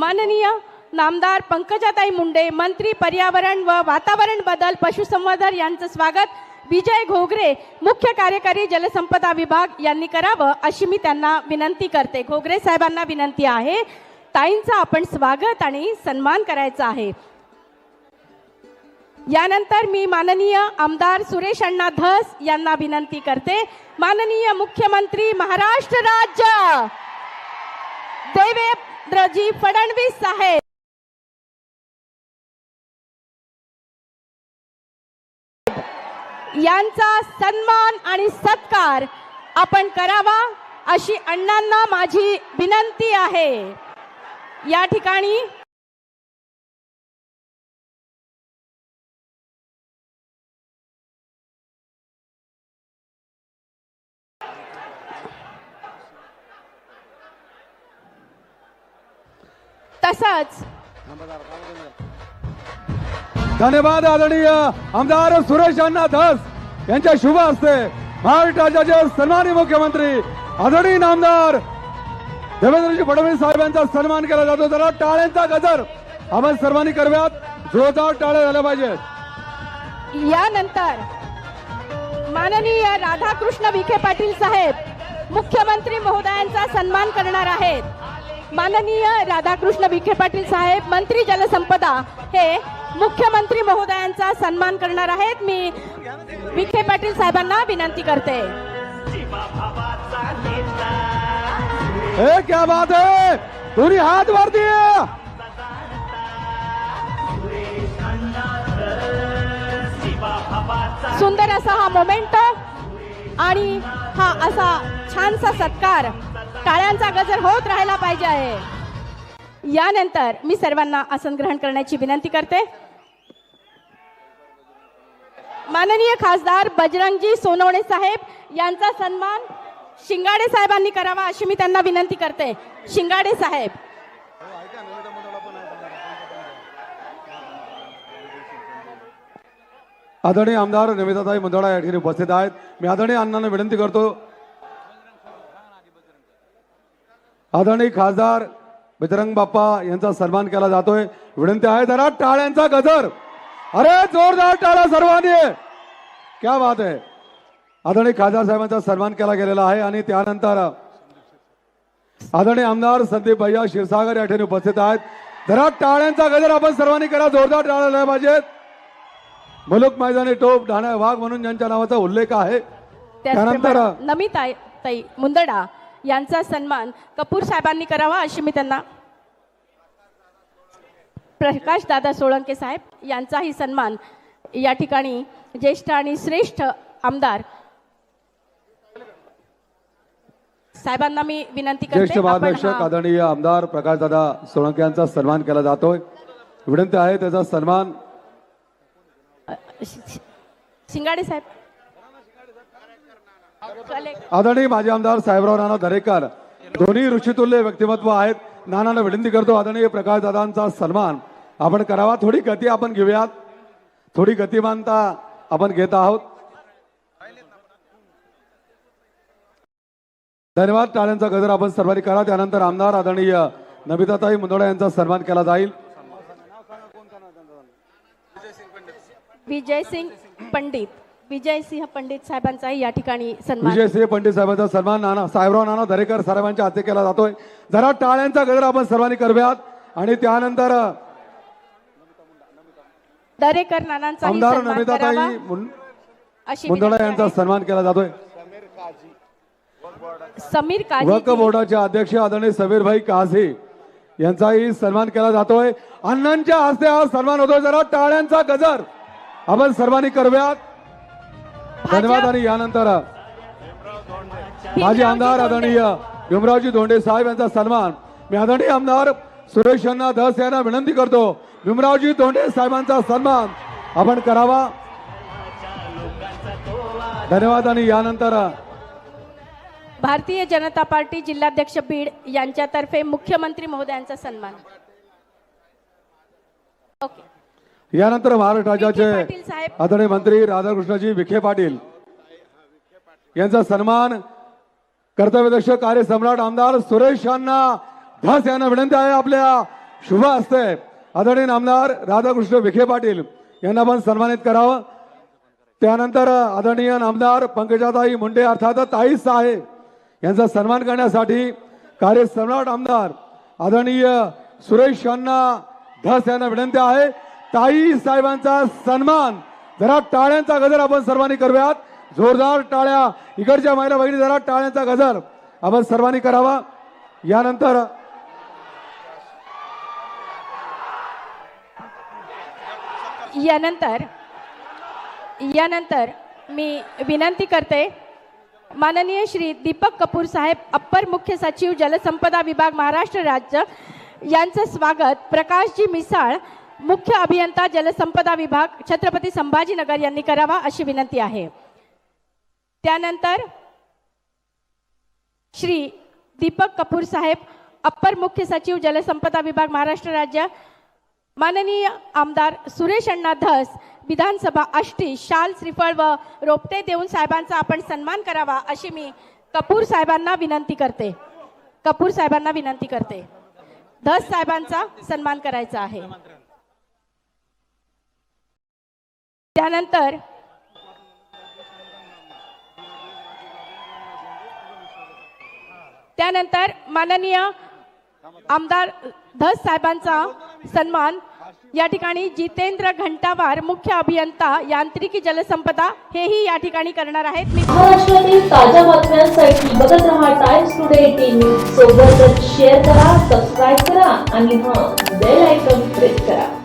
माननीय नामदार पंकजाताई मुंडे मंत्री पर्यावरण व वातावरण बदल पशुसंवर्धन यांचं स्वागत. विजय घोगरे मुख्य कार्यकारी जलसंपदा विभाग यांनी करावं अशी मी त्यांना विनंती करते. घोगरे साहेबांना विनंती आहे ताईंचं आपण स्वागत आणि सन्मान करायचा आहे. यानंतर मी माननीय आमदार सुरेश अण्णा धस यांना विनंती करते. माननीय मुख्यमंत्री महाराष्ट्र राज्य. देवेंद्रजी फडणवीस साहेब. यांचा सन्मान आणि सत्कार आपण करावा अशी अण्णांना माझी विनंती आहे. या ठिकाणी तसंच. धन्यवाद आदरणीय आमदार सुरेश अण्णा धस यांच्या शुभ हस्ते महाराष्ट्र राज्याचे सन्मानी मुख्यमंत्री आदरणीय नामदार देवेंद्रजी फडणवीस साहेब यांचा सन्मान केला जातो. जरा टाळ्यांचा गजर आपण सर्वांनी करव्यात जोरदार टाळ्या झाल्या पाहिजेत. यानंतर माननीय राधाकृष्ण विखे पाटील साहेब मुख्यमंत्री महोदयांचा सन्मान करणार आहेत. माननीय राधाकृष्ण विखे पाटील साहेब मंत्री जलसंपदा हे मुख्यमंत्री महोदयांचा सन्मान करणार आहेत. मी विखे पाटील साहेबांना विनंती करते. ए क्या बात है? वरती आहे. सुंदर असा हा मोमेंटो आणि हा असा छानसा सत्कार टाळ्यांचा गजर होत राहायला पाहिजे आहे. यानंतर मी सर्वांना आसन ग्रहण करण्याची विनंती करते. माननीय खासदार बजरंगजी सोनवणे साहेब यांचा सन्मान शिंगाडे साहेबांनी करावा अशी मी त्यांना विनंती करते. शिंगाडे साहेब. आदरणीय आमदार नमिताताई मुंदडा या ठिकाणी उपस्थित आहेत. मी आदरणीय अण्णांना विनंती करतो आदरणीय खासदार बजरंग बाप्पा यांचा सन्मान केला जातोय. विनंती आहे जरा टाळ्यांचा गजर. अरे जोरदार टाळा सर्वांनी. क्या बात आहे. आदरणीय खासदार साहेबांचा सन्मान केला गेलेला आहे आणि त्यानंतर आदरणीय आमदार संदीप भैया क्षीरसागर या ठिकाणी उपस्थित आहेत. जरा टाळ्यांचा गजर आपण सर्वांनी करा. जोरदार टाळ्या पाहिजेत. मुलुक मैदानी टोप ढाण्या वाघ म्हणून ज्यांच्या नावाचा उल्लेख आहे. त्यानंतर नमिता ताई मुंदडा यांचा सन्मान कपूर साहेबांनी करावा अशी मी त्यांना प्रकाश दादा सोळंके साहेब यांचाही सन्मान या ठिकाणी ज्येष्ठ आणि श्रेष्ठ आमदार साहेबांना मी विनंती ज्येष्ठ करते हा- आदरणीय आमदार प्रकाशदादा सोळंके यांचा सन्मान केला जातोय. विनंती आहे त्याचा सन्मान शिंगाडे साहेब. आदरणीय माजी आमदार साहेबराव नाना दरेकर दोन्ही ऋषितुल्य व्यक्तिमत्व आहेत. नानांना विनंती करतो आदरणीय प्रकाशदादांचा सन्मान. आपण करावा थोडी गती आपण घेऊयात. थोडी गतिमानता आपण घेत आहोत. धन्यवाद टाळ्यांचा गजर आपण सर्वांनी करा. त्यानंतर आमदार आदरणीय नमिताताई मुंदोडा यांचा सन्मान केला जाईल. विजय सिंग पंडित. विजय सिंह पंडित साहेबांचाही या ठिकाणी सन्मान. विजयसिंह पंडित साहेबांचा सन्मान नाना साहेबराव नाना दरेकर साहेबांच्या हाते केला जातोय. जरा टाळ्यांचा गजर आपण सर्वांनी करूयात आणि त्यानंतर दरेकर आमदार करावा नमिताताई मुंदडा यांचा. सन्मान केला जातोय. समीर वक काझी बोर्डाचे अध्यक्ष आदरणीय समीरभाई काझी यांचाही सन्मान केला जातोय. अण्णांच्या हस्ते हा सन्मान होतोय. जरा टाळ्यांचा गजर आपण सर्वांनी करूयात धन्यवाद आणि यानंतर माजी आमदार आदरणीय भीमरावजी धोंडे साहेब यांचा सन्मान. मी आदरणीय आमदार सुरेश अण्णा धस यांना विनंती करतो. भीमरावजी धोंडे साहेबांचा सन्मान आपण करावा. धन्यवाद आणि यानंतर भारतीय जनता पार्टी जिल्हाध्यक्ष बीड यांच्यातर्फे मुख्यमंत्री महोदयांचा सन्मान. ओके. यानंतर महाराष्ट्र राज्याचे आदरणीय मंत्री राधाकृष्णजी विखे पाटील. यांचा सन्मान कर्तव्यदक्ष कार्यसम्राट आमदार सुरेश अण्णा धस यांना विनंती आहे आपल्या शुभ हस्ते. आदरणीय आमदार राधाकृष्ण विखे पाटील यांना पण सन्मानित करावं. त्यानंतर आदरणीय आमदार पंकजाताई मुंडे अर्थात ताई साहेब यांचा सन्मान करण्यासाठी कार्य सम्राट आमदार आदरणीय सुरेश अण्णा धस यांना विनंती आहे. ताई साहेबांचा सन्मान. जरा टाळ्यांचा गजर आपण सर्वांनी करूयात. जोरदार टाळ्या. इकडच्या महिला भगिनी जरा टाळ्यांचा गजर आपण सर्वांनी करावा. यानंतर यानंतर यानंतर मी विनंती करते माननीय श्री दीपक कपूर साहेब अप्पर मुख्य सचिव जलसंपदा विभाग महाराष्ट्र राज्य यांचं स्वागत. प्रकाशजी मिसाळ मुख्य अभियंता जलसंपदा विभाग छत्रपती संभाजीनगर यांनी करावा अशी विनंती आहे. त्यानंतर श्री दीपक कपूर साहेब अप्पर मुख्य सचिव जलसंपदा विभाग महाराष्ट्र राज्य. माननीय आमदार सुरेश अण्णा धस विधानसभा आष्टी शाल श्रीफळ व रोपटे देऊन साहेबांचा आपण सन्मान करावा अशी मी कपूर साहेबांना विनंती करते. कपूर साहेबांना विनंती करते. धस साहेबांचा सन्मान करायचा आहे. त्यानंतर त्यानंतर माननीय आमदार धस साहेबांचा सन्मान. या ठिकाणी जितेंद्र घंटावार मुख्य अभियंता यांत्रिकी जलसंपदा हेही या ठिकाणी करणार आहेत. महाराष्ट्रातील ताज्या बातम्यांसाठी बघत रहा टाइम्स टुडे टीव्ही सोबतच शेअर करा सबस्क्राईब करा आणि हा बेल आयकॉन प्रेस करा.